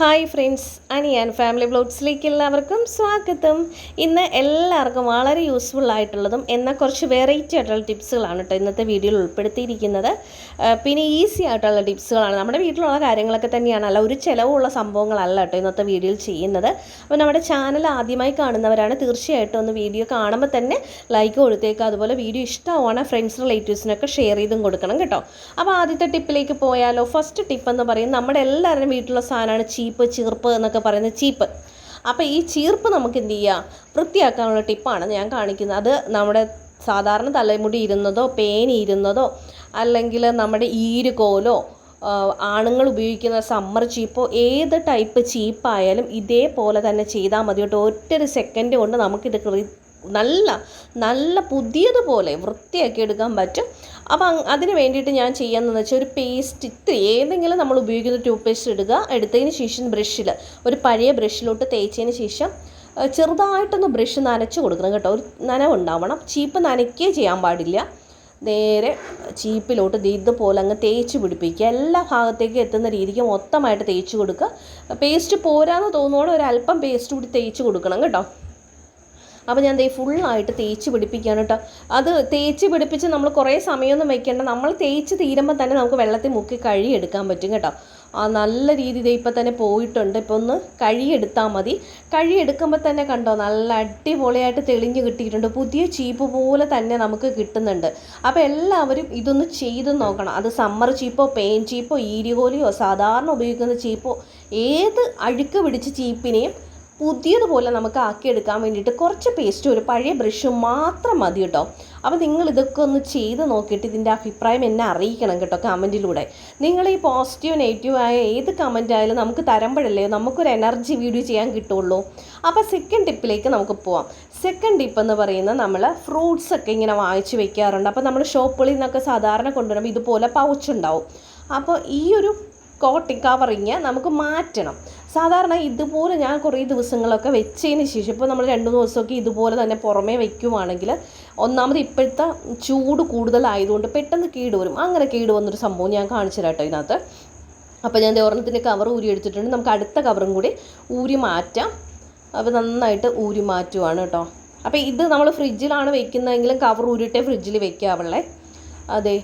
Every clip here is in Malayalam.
ഹായ് ഫ്രണ്ട്സ് അനിയാൻ ഫാമിലി ബ്ലോഗ്സിലേക്ക് എല്ലാവർക്കും സ്വാഗതം. ഇന്ന് എല്ലാവർക്കും വളരെ യൂസ്ഫുൾ ആയിട്ടുള്ളതും എന്നാൽ കുറച്ച് വെറൈറ്റി ആയിട്ടുള്ള ടിപ്സുകളാണ് കേട്ടോ ഇന്നത്തെ വീഡിയോയിൽ ഉൾപ്പെടുത്തിയിരിക്കുന്നത്. പിന്നെ ഈസി ആയിട്ടുള്ള ടിപ്സുകളാണ് നമ്മുടെ വീട്ടിലുള്ള കാര്യങ്ങളൊക്കെ തന്നെയാണ് അല്ല ഒരു ചിലവുള്ള സംഭവങ്ങളല്ല കേട്ടോ ഇന്നത്തെ വീഡിയോയിൽ ചെയ്യുന്നത്. അപ്പോൾ നമ്മുടെ ചാനൽ ആദ്യമായി കാണുന്നവരാണ് തീർച്ചയായിട്ടും ഒന്ന് വീഡിയോ കാണുമ്പോൾ തന്നെ ലൈക്ക് കൊടുത്തേക്കുക. അതുപോലെ വീഡിയോ ഇഷ്ടമാണ് ഫ്രണ്ട്സ് റിലേറ്റീവ്സിനൊക്കെ ഷെയർ ചെയ്തും കൊടുക്കണം കേട്ടോ. അപ്പോൾ ആദ്യത്തെ ടിപ്പിലേക്ക് പോയാലോ ഫസ്റ്റ് ടിപ്പ് എന്ന് പറയും നമ്മുടെ എല്ലാവരുടെയും വീട്ടിലുള്ള സാധനമാണ് ചീപ്പ് ചീർപ്പ് എന്നൊക്കെ പറയുന്നത് ചീപ്പ്. അപ്പോൾ ഈ ചീർപ്പ് നമുക്ക് എന്ത് ചെയ്യുക വൃത്തിയാക്കാനുള്ള ടിപ്പാണ് ഞാൻ കാണിക്കുന്നത്. അത് നമ്മുടെ സാധാരണ തലമുടി ഇരുന്നതോ പേനി ഇരുന്നതോ അല്ലെങ്കിൽ നമ്മുടെ ഈരുകോലോ ആണുങ്ങൾ ഉപയോഗിക്കുന്ന സമ്മർ ചീപ്പോ ഏത് ടൈപ്പ് ചീപ്പായാലും ഇതേപോലെ തന്നെ ചെയ്താൽ മതി കേട്ടോ. ഒറ്റൊരു സെക്കൻഡ് കൊണ്ട് നമുക്കിത് നല്ല നല്ല പുതിയതുപോലെ വൃത്തിയാക്കി എടുക്കാൻ പറ്റും. അപ്പം അതിന് വേണ്ടിയിട്ട് ഞാൻ ചെയ്യാമെന്ന് വെച്ചാൽ ഒരു പേസ്റ്റ് ഇത്തിരി ഏതെങ്കിലും നമ്മൾ ഉപയോഗിക്കുന്ന ടൂത്ത് പേസ്റ്റ് എടുക്കുക എടുത്തതിന് ശേഷം ബ്രഷിൽ ഒരു പഴയ ബ്രഷിലോട്ട് തേച്ചതിന് ശേഷം ചെറുതായിട്ടൊന്ന് ബ്രഷ് നനച്ച് കൊടുക്കണം കേട്ടോ. ഒരു നനവുണ്ടാവണം. ചീപ്പ് നനയ്ക്കേ ചെയ്യാൻ പാടില്ല. നേരെ ചീപ്പിലോട്ട് ഇതുപോലെ അങ്ങ് തേച്ച് പിടിപ്പിക്കുക. എല്ലാ ഭാഗത്തേക്കും എത്തുന്ന രീതിക്ക് മൊത്തമായിട്ട് തേച്ച് കൊടുക്കുക. പേസ്റ്റ് പോരാന്ന് തോന്നുന്നോടെ ഒരു അല്പം പേസ്റ്റ് കൂടി തേച്ച് കൊടുക്കണം കേട്ടോ. അപ്പോൾ ഞാൻ ദേ ഫുള്ളായിട്ട് തേച്ച് പിടിപ്പിക്കുകയാണ് കേട്ടോ അത് തേച്ച് പിടിപ്പിച്ച് നമ്മൾ കുറേ സമയമൊന്നും വെക്കേണ്ട. നമ്മൾ തേച്ച് തീരുമ്പോൾ തന്നെ നമുക്ക് വെള്ളത്തിൽ മുക്കി കഴുകിയെടുക്കാൻ പറ്റും കേട്ടോ. ആ നല്ല രീതിയിൽ ഇപ്പം തന്നെ പോയിട്ടുണ്ട്. ഇപ്പോൾ ഒന്ന് കഴുകിയെടുത്താൽ മതി. കഴുകിയെടുക്കുമ്പോൾ തന്നെ കണ്ടോ നല്ല അടിപൊളിയായിട്ട് തെളിഞ്ഞ് കിട്ടിയിട്ടുണ്ട്. പുതിയ ചീപ്പ് പോലെ തന്നെ നമുക്ക് കിട്ടുന്നുണ്ട്. അപ്പോൾ എല്ലാവരും ഇതൊന്ന് ചെയ്ത് നോക്കണം. അത് സമ്മർ ചീപ്പോ പെയിൻ ചീപ്പോ ഈരികോലിയോ സാധാരണ ഉപയോഗിക്കുന്ന ചീപ്പോ ഏത് അഴുക്ക് പിടിച്ച ചീപ്പിനെയും പുതിയതുപോലെ നമുക്ക് ആക്കിയെടുക്കാൻ വേണ്ടിയിട്ട് കുറച്ച് പേസ്റ്റ് ഒരു പഴയ ബ്രഷും മാത്രം മതി കേട്ടോ. അപ്പോൾ നിങ്ങൾ ഇതൊക്കെ ഒന്ന് ചെയ്ത് നോക്കിയിട്ട് ഇതിന്റെ അഭിപ്രായം എന്നെ അറിയിക്കണം കേട്ടോ കമന്റിലൂടെ നിങ്ങൾ ഈ പോസിറ്റീവ് നെഗറ്റീവ് ആയ ഏത് കമന്റ് ആയാലും നമുക്ക് തരുമ്പോഴല്ലേ നമുക്കൊരു എനർജി വീഡിയോ ചെയ്യാൻ കിട്ടുള്ളൂ. അപ്പോൾ സെക്കൻഡ് ടിപ്പിലേക്ക് നമുക്ക് പോവാം. സെക്കൻഡ് ടിപ്പ് എന്ന് പറയുന്നത് നമ്മൾ ഫ്രൂട്ട്സ് ഒക്കെ ഇങ്ങനെ വാങ്ങിച്ച് വെക്കാറുണ്ട്. അപ്പോൾ നമ്മൾ ഷോപ്പുകളിൽ നിന്നൊക്കെ സാധാരണ കൊണ്ടുവരുമ്പോൾ ഇതുപോലെ പൗച്ച് ഉണ്ടാവും. അപ്പോൾ ഈ ഒരു കോട്ടിങ് കവറിങ് നമുക്ക് മാറ്റണം. സാധാരണ ഇതുപോലെ ഞാൻ കുറേ ദിവസങ്ങളൊക്കെ വെച്ചതിന് ശേഷം ഇപ്പോൾ നമ്മൾ രണ്ട് ദിവസമൊക്കെ ഇതുപോലെ തന്നെ പുറമേ വയ്ക്കുവാണെങ്കിൽ ഒന്നാമത് ഇപ്പോഴത്തെ ചൂട് കൂടുതലായതുകൊണ്ട് പെട്ടെന്ന് കേടുവരും അങ്ങനെ കേട് വന്നൊരു സംഭവം ഞാൻ കാണിച്ചു തരാം കേട്ടോ ഇതിനകത്ത്. അപ്പോൾ ഞാൻ ഒരെണ്ണത്തിന്റെ കവർ ഊരി എടുത്തിട്ടുണ്ട്. നമുക്ക് അടുത്ത കവറും കൂടി ഊരി മാറ്റാം. അപ്പോൾ നന്നായിട്ട് ഊരി മാറ്റുവാണ് കേട്ടോ. അപ്പോൾ ഇത് നമ്മൾ ഫ്രിഡ്ജിലാണ് വെക്കുന്നതെങ്കിലും കവർ ഊരിയിട്ടേ ഫ്രിഡ്ജിൽ വെക്കാവുള്ളേ. അതെ.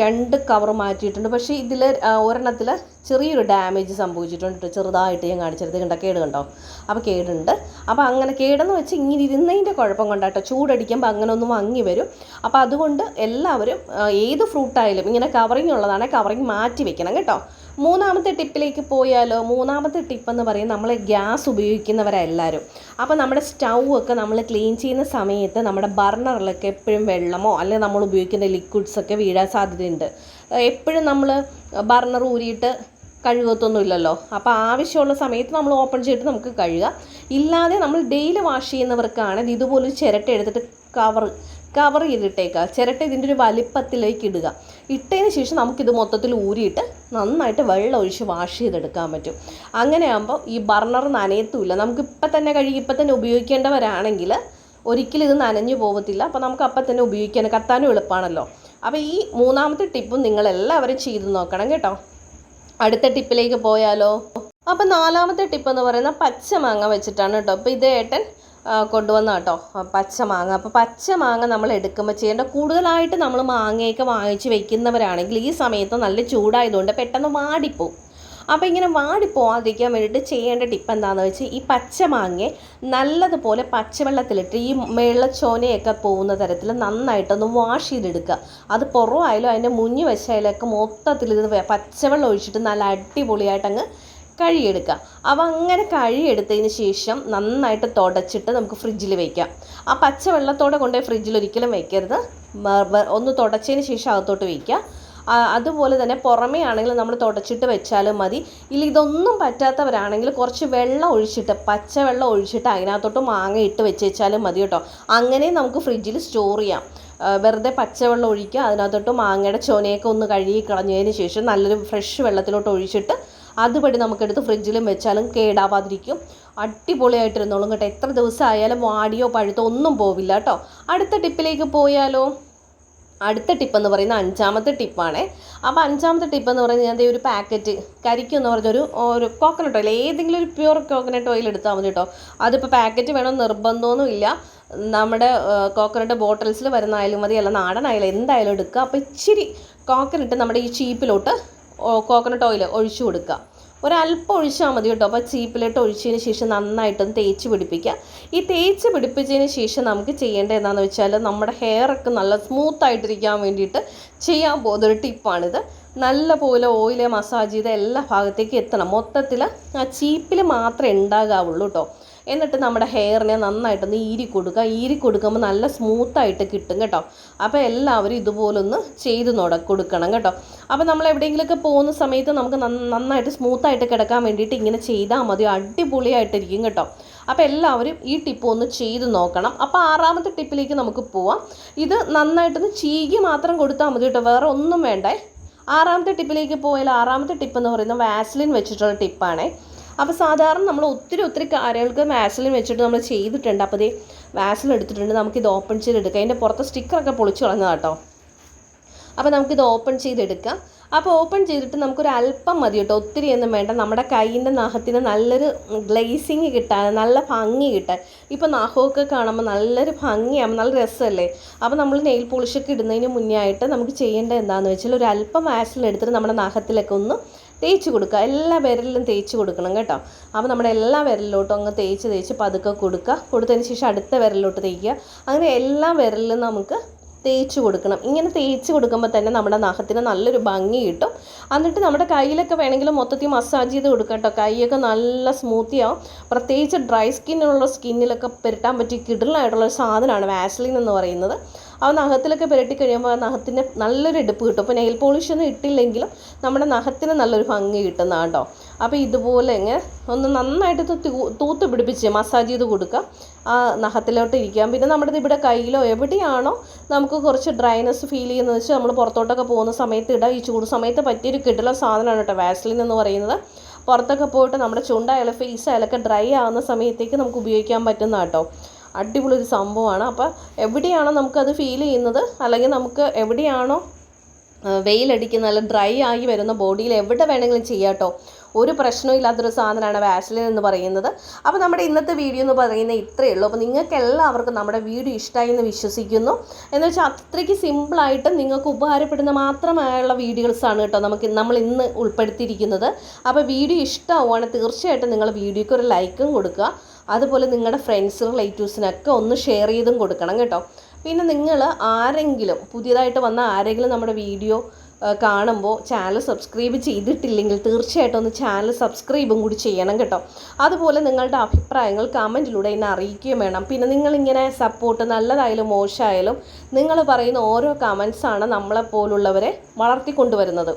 രണ്ട് കവർ മാറ്റിയിട്ടുണ്ട്. പക്ഷേ ഇതിൽ ഒരെണ്ണത്തിൽ ചെറിയൊരു ഡാമേജ് സംഭവിച്ചിട്ടുണ്ട് ചെറുതായിട്ട് ഞാൻ കാണിച്ചെടുത്ത് കണ്ട? കേട് കണ്ടോ? അപ്പോൾ കേടുണ്ട്. അപ്പോൾ അങ്ങനെ കേടെന്ന് വെച്ച് ഇങ്ങനെ ഇരുന്നതിന്റെ കുഴപ്പം കൊണ്ടാട്ടോ. ചൂടടിക്കുമ്പോൾ അങ്ങനെ ഒന്നും വാങ്ങി വരും. അപ്പോൾ അതുകൊണ്ട് എല്ലാവരും ഏത് ഫ്രൂട്ടായാലും ഇങ്ങനെ കവറിങ് ഉള്ളതാണെങ്കിൽ കവറിങ് മാറ്റി വെക്കണം കേട്ടോ. മൂന്നാമത്തെ ടിപ്പിലേക്ക് പോയാലോ? മൂന്നാമത്തെ ടിപ്പ് എന്ന് പറയുന്നത് നമ്മൾ ഗ്യാസ് ഉപയോഗിക്കുന്നവരെല്ലാവരും അപ്പോൾ നമ്മുടെ സ്റ്റൗ ഒക്കെ നമ്മൾ ക്ലീൻ ചെയ്യുന്ന സമയത്ത് നമ്മുടെ ബർണറിലൊക്കെ എപ്പോഴും വെള്ളമോ അല്ലെങ്കിൽ നമ്മൾ ഉപയോഗിക്കുന്ന ലിക്വിഡ്സൊക്കെ വീഴാൻ സാധ്യതയുണ്ട്. എപ്പോഴും നമ്മൾ ബർണർ ഊരിയിട്ട് കഴുകത്തൊന്നുമില്ലല്ലോ. അപ്പോൾ ആവശ്യമുള്ള സമയത്ത് നമ്മൾ ഓപ്പൺ ചെയ്തിട്ട് നമുക്ക് കഴുകാം. ഇല്ലാതെ നമ്മൾ ഡെയിലി വാഷ് ചെയ്യുന്നവർക്കാണെങ്കിൽ ഇതുപോലൊരു ചിരട്ട എടുത്തിട്ട് കവർ കവർ ചെയ്തിട്ടേക്കുക ചിരട്ട ഇതിന്റെ ഒരു വലിപ്പത്തിലേക്ക് ഇടുക. ഇട്ടതിന് ശേഷം നമുക്കിത് മൊത്തത്തിൽ ഊരിയിട്ട് നന്നായിട്ട് വെള്ളം ഒഴിച്ച് വാഷ് ചെയ്തെടുക്കാൻ പറ്റും. അങ്ങനെ ആകുമ്പോൾ ഈ ബർണർ നനയത്തുമില്ല നമുക്ക് തന്നെ കഴുകി ഇപ്പം തന്നെ ഉപയോഗിക്കേണ്ടവരാണെങ്കിൽ ഒരിക്കലും ഇത് നനഞ്ഞു പോകത്തില്ല അപ്പോൾ നമുക്ക് അപ്പം തന്നെ ഉപയോഗിക്കാൻ കത്താനും എളുപ്പമാണല്ലോ അപ്പോൾ ഈ മൂന്നാമത്തെ ടിപ്പും നിങ്ങളെല്ലാവരും ചെയ്ത് നോക്കണം കേട്ടോ. അടുത്ത ടിപ്പിലേക്ക് പോയാലോ? അപ്പം നാലാമത്തെ ടിപ്പ് എന്ന് പറയുന്നത് പച്ചമാങ്ങ വെച്ചിട്ടാണ് കേട്ടോ. അപ്പോൾ ഇത് ഏട്ടൻ കൊണ്ടുവന്ന കേട്ടോ പച്ച മാങ്ങ. അപ്പോൾ പച്ച മാങ്ങ നമ്മൾ എടുക്കുമ്പോൾ ചെയ്യേണ്ട കൂടുതലായിട്ട് നമ്മൾ മാങ്ങയൊക്കെ വാങ്ങിച്ച് വെക്കുന്നവരാണെങ്കിൽ ഈ സമയത്ത് നല്ല ചൂടായതുകൊണ്ട് പെട്ടെന്ന് വാടിപ്പോവും. അപ്പോൾ ഇങ്ങനെ വാടിപ്പോവാതിരിക്കാൻ വേണ്ടിയിട്ട് ചെയ്യേണ്ട ടിപ്പ് എന്താണെന്ന് വെച്ചാൽ ഈ പച്ച മാങ്ങ നല്ലതുപോലെ പച്ചവെള്ളത്തിലിട്ട് ഈ വെള്ളച്ചോനയൊക്കെ പോകുന്ന തരത്തിൽ നന്നായിട്ടൊന്ന് വാഷ് ചെയ്തെടുക്കുക. അത് പുറമായാലും അതിന്റെ മുഞ്ഞ് വശയിലൊക്കെ മൊത്തത്തിൽ ഇത് പച്ചവെള്ളം ഒഴിച്ചിട്ട് നല്ല അടിപൊളിയായിട്ട് അങ്ങ് കഴുകിയെടുക്കുക. അപ്പോൾ അങ്ങനെ കഴുകിയെടുത്തതിന് ശേഷം നന്നായിട്ട് തുടച്ചിട്ട് നമുക്ക് ഫ്രിഡ്ജിൽ വയ്ക്കാം ആ പച്ച വെള്ളത്തോടെ കൊണ്ടുപോയി ഫ്രിഡ്ജിൽ ഒരിക്കലും വെക്കരുത്. വ- വ- ഒന്ന് തുടച്ചതിന് ശേഷം അകത്തോട്ട് വയ്ക്കുക അതുപോലെ തന്നെ പുറമേ ആണെങ്കിൽ നമ്മൾ തുടച്ചിട്ട് വെച്ചാലും മതി. ഇല്ല ഇതൊന്നും പറ്റാത്തവരാണെങ്കിൽ കുറച്ച് വെള്ളം ഒഴിച്ചിട്ട് പച്ചവെള്ളം ഒഴിച്ചിട്ട് അതിനകത്തോട്ട് മാങ്ങ ഇട്ട് വെച്ച് വെച്ചാലും മതി കേട്ടോ. അങ്ങനെ നമുക്ക് ഫ്രിഡ്ജിൽ സ്റ്റോർ ചെയ്യാം. വെറുതെ പച്ചവെള്ളം ഒഴിക്കുക അതിനകത്തോട്ട് മാങ്ങയുടെ ചൊനയൊക്കെ ഒന്ന് കഴുകി കളഞ്ഞതിന് ശേഷം നല്ലൊരു ഫ്രഷ് വെള്ളത്തിലോട്ട് ഒഴിച്ചിട്ട് അതുപടി നമുക്കെടുത്ത് ഫ്രിഡ്ജിലും വെച്ചാലും കേടാവാതിരിക്കും. അടിപൊളിയായിട്ടിരുന്നോളും കേട്ടോ. എത്ര ദിവസം ആയാലും വാടിയോ പഴുത്തോ ഒന്നും പോവില്ല കേട്ടോ. അടുത്ത ടിപ്പിലേക്ക് പോയാലോ? അടുത്ത ടിപ്പ് എന്ന് പറയുന്നത് അഞ്ചാമത്തെ ടിപ്പാണ്. അപ്പോൾ അഞ്ചാമത്തെ ടിപ്പ് എന്ന് പറയുന്നത് ഞാൻ ഒരു പാക്കറ്റ് കരിക്കും എന്ന് പറഞ്ഞൊരു ഒരു കോക്കനട്ട് ഓയിൽ ഏതെങ്കിലും ഒരു പ്യുവർ കോക്കനട്ട് ഓയിൽ എടുത്താൽ മതി കേട്ടോ. അതിപ്പോൾ പാക്കറ്റ് വേണം നിർബന്ധമൊന്നുമില്ല നമ്മുടെ കോക്കനട്ട് ബോട്ടിൽസിൽ വരുന്ന ആയാലും മതി. അല്ല നാടനായാലും എന്തായാലും എടുക്കുക അപ്പോൾ ഇച്ചിരി കോക്കനട്ട് നമ്മുടെ ഈ ചീപ്പിലോട്ട് കോക്കനട്ട് ഓയിൽ ഒഴിച്ചു കൊടുക്കുക. ഒരല്പം ഒഴിച്ചാൽ മതി കേട്ടോ. അപ്പോൾ ചീപ്പിലിട്ട് ഒഴിച്ചതിന് ശേഷം നന്നായിട്ടൊന്ന് തേച്ച് പിടിപ്പിക്കുക. ഈ തേച്ച് പിടിപ്പിച്ചതിന് ശേഷം നമുക്ക് ചെയ്യേണ്ടത് എന്താണെന്ന് വെച്ചാൽ നമ്മുടെ ഹെയറൊക്കെ നല്ല സ്മൂത്ത് ആയിട്ടിരിക്കാൻ വേണ്ടിയിട്ട് ചെയ്യാൻ പോകുന്ന ഒരു ടിപ്പാണിത് നല്ല പോലെ ഓയിൽ മസാജ് ചെയ്ത് എല്ലാ ഭാഗത്തേക്കും എത്തണം. മൊത്തത്തിൽ ആ ചീപ്പിൽ മാത്രമേ ഉണ്ടാകാവുള്ളൂ കേട്ടോ. എന്നിട്ട് നമ്മുടെ ഹെയറിനെ നന്നായിട്ടൊന്ന് ഈരി കൊടുക്കുക. ഈരി കൊടുക്കുമ്പോൾ നല്ല സ്മൂത്തായിട്ട് കിട്ടും കേട്ടോ. അപ്പോൾ എല്ലാവരും ഇതുപോലൊന്ന് ചെയ്ത് നോട കൊടുക്കണം കേട്ടോ. അപ്പോൾ നമ്മൾ എവിടെയെങ്കിലുമൊക്കെ പോകുന്ന സമയത്ത് നമുക്ക് നന്നായിട്ട് സ്മൂത്തായിട്ട് കിടക്കാൻ വേണ്ടിയിട്ട് ഇങ്ങനെ ചെയ്താൽ മതി. അടിപൊളിയായിട്ടിരിക്കും കേട്ടോ. അപ്പോൾ എല്ലാവരും ഈ ടിപ്പ് ഒന്ന് ചെയ്ത് നോക്കണം. അപ്പോൾ ആറാമത്തെ ടിപ്പിലേക്ക് നമുക്ക് പോവാം. ഇത് നന്നായിട്ടൊന്ന് ചീകി മാത്രം കൊടുത്താൽ മതി കേട്ടോ. വേറെ ഒന്നും വേണ്ടേ. ആറാമത്തെ ടിപ്പിലേക്ക് പോയാൽ ആറാമത്തെ ടിപ്പ് എന്ന് പറയുന്നത് വാസ്ലിൻ വെച്ചിട്ടുള്ള ടിപ്പാണേ. അപ്പോൾ സാധാരണ നമ്മൾ ഒത്തിരി ഒത്തിരി കാര്യങ്ങൾക്ക് വാസലിൻ വെച്ചിട്ട് നമ്മൾ ചെയ്തിട്ടുണ്ട്. അപ്പോൾ ഇതേ വാസലിൻ എടുത്തിട്ടുണ്ട്. നമുക്കിത് ഓപ്പൺ ചെയ്തെടുക്കാം അതിന്റെ പുറത്തെ സ്റ്റിക്കറൊക്കെ പൊളിച്ചു കളഞ്ഞതാട്ടോ അപ്പോൾ നമുക്കിത് ഓപ്പൺ ചെയ്തെടുക്കാം അപ്പോൾ ഓപ്പൺ ചെയ്തിട്ട് നമുക്കൊരു അല്പം മതി കേട്ടോ. ഒത്തിരി ഒന്നും വേണ്ട. നമ്മുടെ കൈയിന്റെ നഖത്തിന് നല്ലൊരു ഗ്ലേസിങ് കിട്ടാൻ നല്ല ഭംഗി കിട്ടാൻ. ഇപ്പോൾ നഖമൊക്കെ കാണുമ്പോൾ നല്ലൊരു ഭംഗിയാകുമ്പോൾ നല്ല രസമല്ലേ? അപ്പോൾ നമ്മൾ നെയിൽ പോളിഷൊക്കെ ഇടുന്നതിന് മുന്നേ ആയിട്ട് നമുക്ക് ചെയ്യേണ്ടത് എന്താണെന്ന് വെച്ചാൽ ഒരു അല്പം വാസലിൽ എടുത്തിട്ട് നമ്മുടെ നഖത്തിലൊക്കെ ഒന്ന് തേച്ച് കൊടുക്കുക. എല്ലാ വിരലിലും തേച്ച് കൊടുക്കണം കേട്ടോ. അപ്പോൾ നമ്മുടെ എല്ലാ വിരലിലോട്ടും അങ്ങ് തേച്ച് തേച്ച് പതുക്കെ കൊടുക്കുക. കൊടുത്തതിന് ശേഷം അടുത്ത വിരലിലോട്ട് തേക്കുക. അങ്ങനെ എല്ലാ വിരലിലും നമുക്ക് തേച്ച് കൊടുക്കണം. ഇങ്ങനെ തേച്ച് കൊടുക്കുമ്പോൾ തന്നെ നമ്മുടെ നഖത്തിന് നല്ലൊരു ഭംഗി കിട്ടും. എന്നിട്ട് നമ്മുടെ കയ്യിലൊക്കെ വേണമെങ്കിൽ മൊത്തത്തിൽ മസാജ് ചെയ്ത് കൊടുക്കാം കേട്ടോ. കൈയൊക്കെ നല്ല സ്മൂത്തി ആവും. പ്രത്യേകിച്ച് ഡ്രൈ സ്കിന്നുള്ള സ്കിന്നിലൊക്കെ പെരട്ടാൻ പറ്റിയ കിടലായിട്ടുള്ള സാധനമാണ് വാസ്ലിൻ എന്ന് പറയുന്നത്. ആ നഖത്തിലൊക്കെ പുരട്ടി കഴിയുമ്പോൾ ആ നഖത്തിന് നല്ലൊരു എടുപ്പ് കിട്ടും. അപ്പോൾ നെയിൽ പോളിഷ് ഒന്നും ഇട്ടില്ലെങ്കിലും നമ്മുടെ നഖത്തിന് നല്ലൊരു ഭംഗി കിട്ടുന്നതാണ് കേട്ടോ. അപ്പോൾ ഇതുപോലെ ഇങ്ങനെ ഒന്ന് നന്നായിട്ട് തൂത്ത് പിടിപ്പിച്ച് മസാജ് ചെയ്ത് കൊടുക്കുക. ആ നഖത്തിലോട്ട് ഇരിക്കാം പിന്നെ നമ്മുടെ ഇവിടെ കയ്യിലോ എവിടെയാണോ നമുക്ക് കുറച്ച് ഡ്രൈനെസ് ഫീൽ ചെയ്യുന്നത് വെച്ചാൽ നമ്മൾ പുറത്തോട്ടൊക്കെ പോകുന്ന സമയത്ത് ഇടാം. ഈ ചൂട് സമയത്ത് പറ്റിയൊരു കിട്ടുള്ള സാധനമാണ് കേട്ടോ വാസ്ലിൻ എന്ന് പറയുന്നത്. പുറത്തൊക്കെ പോയിട്ട് നമ്മുടെ ചുണ്ടായാലും ഫേസ് ആയാലൊക്കെ ഡ്രൈ ആവുന്ന സമയത്തേക്ക് നമുക്ക് ഉപയോഗിക്കാൻ പറ്റുന്ന കേട്ടോ. അടിപൊളി ഒരു സംഭവമാണ്. അപ്പോൾ എവിടെയാണോ നമുക്കത് ഫീൽ ചെയ്യുന്നത് അല്ലെങ്കിൽ നമുക്ക് എവിടെയാണോ വെയിലടിക്കുന്ന അല്ലെങ്കിൽ ഡ്രൈ ആയി വരുന്ന ബോഡിയിൽ എവിടെ വേണമെങ്കിലും ചെയ്യാം കേട്ടോ ഒരു പ്രശ്നവും ഇല്ലാത്തൊരു സാധനമാണ് വാസലിൻ എന്ന് പറയുന്നത്. അപ്പോൾ നമ്മുടെ ഇന്നത്തെ വീഡിയോ എന്ന് പറയുന്നത് ഇത്രയേ ഉള്ളൂ. അപ്പോൾ നിങ്ങൾക്ക് എല്ലാവർക്കും നമ്മുടെ വീഡിയോ ഇഷ്ടമായി എന്ന് വിശ്വസിക്കുന്നു. എന്ന് വെച്ചാൽ അത്രയ്ക്ക് സിമ്പിളായിട്ട് നിങ്ങൾക്ക് ഉപകാരപ്പെടുന്ന മാത്രമായുള്ള വീഡിയോസാണ് കേട്ടോ നമുക്ക് നമ്മൾ ഇന്ന് ഉൾപ്പെടുത്തിയിരിക്കുന്നത്. അപ്പോൾ വീഡിയോ ഇഷ്ടമാവുകയാണെങ്കിൽ തീർച്ചയായിട്ടും നിങ്ങൾ വീഡിയോയ്ക്ക് ഒരു ലൈക്കും കൊടുക്കുക. അതുപോലെ നിങ്ങളുടെ ഫ്രണ്ട്സ് റിലേറ്റീവ്സിനൊക്കെ ഒന്ന് ഷെയർ ചെയ്തും കൊടുക്കണം കേട്ടോ. പിന്നെ നിങ്ങൾ ആരെങ്കിലും പുതിയതായിട്ട് വന്ന ആരെങ്കിലും നമ്മുടെ വീഡിയോ കാണുമ്പോൾ ചാനൽ സബ്സ്ക്രൈബ് ചെയ്തിട്ടില്ലെങ്കിൽ തീർച്ചയായിട്ടും ഒന്ന് ചാനൽ സബ്സ്ക്രൈബും കൂടി ചെയ്യണം കേട്ടോ. അതുപോലെ നിങ്ങളുടെ അഭിപ്രായങ്ങൾ കമന്റിലൂടെ എന്നെ അറിയിക്കുകയും വേണം. പിന്നെ നിങ്ങളിങ്ങനെ സപ്പോർട്ട് നല്ലതായാലും മോശമായാലും നിങ്ങൾ പറയുന്ന ഓരോ കമൻസാണ് നമ്മളെപ്പോലുള്ളവരെ വളർത്തിക്കൊണ്ടുവരുന്നത്.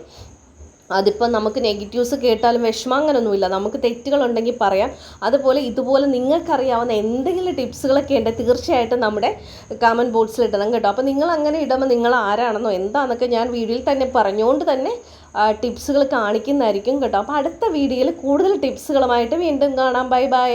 അതിപ്പോൾ നമുക്ക് നെഗറ്റീവ്സ് കേട്ടാലും വിഷമം അങ്ങനൊന്നുമില്ല നമുക്ക് തെറ്റുകളുണ്ടെങ്കിൽ പറയാം. അതുപോലെ ഇതുപോലെ നിങ്ങൾക്കറിയാവുന്ന എന്തെങ്കിലും ടിപ്സുകളൊക്കെ ഉണ്ട് തീർച്ചയായിട്ടും നമ്മുടെ കമന്റ് ബോക്സിൽ ഇടണം കേട്ടോ. അപ്പോൾ നിങ്ങൾ അങ്ങനെ ഇടുമ്പോൾ നിങ്ങൾ ആരാണെന്നോ എന്താണെന്നൊക്കെ ഞാൻ വീഡിയോയിൽ തന്നെ പറഞ്ഞുകൊണ്ട് തന്നെ ടിപ്സുകൾ കാണിക്കുന്നതായിരിക്കും കേട്ടോ. അപ്പോൾ അടുത്ത വീഡിയോയിൽ കൂടുതൽ ടിപ്സുകളുമായിട്ട് വീണ്ടും കാണാം. Bye bye.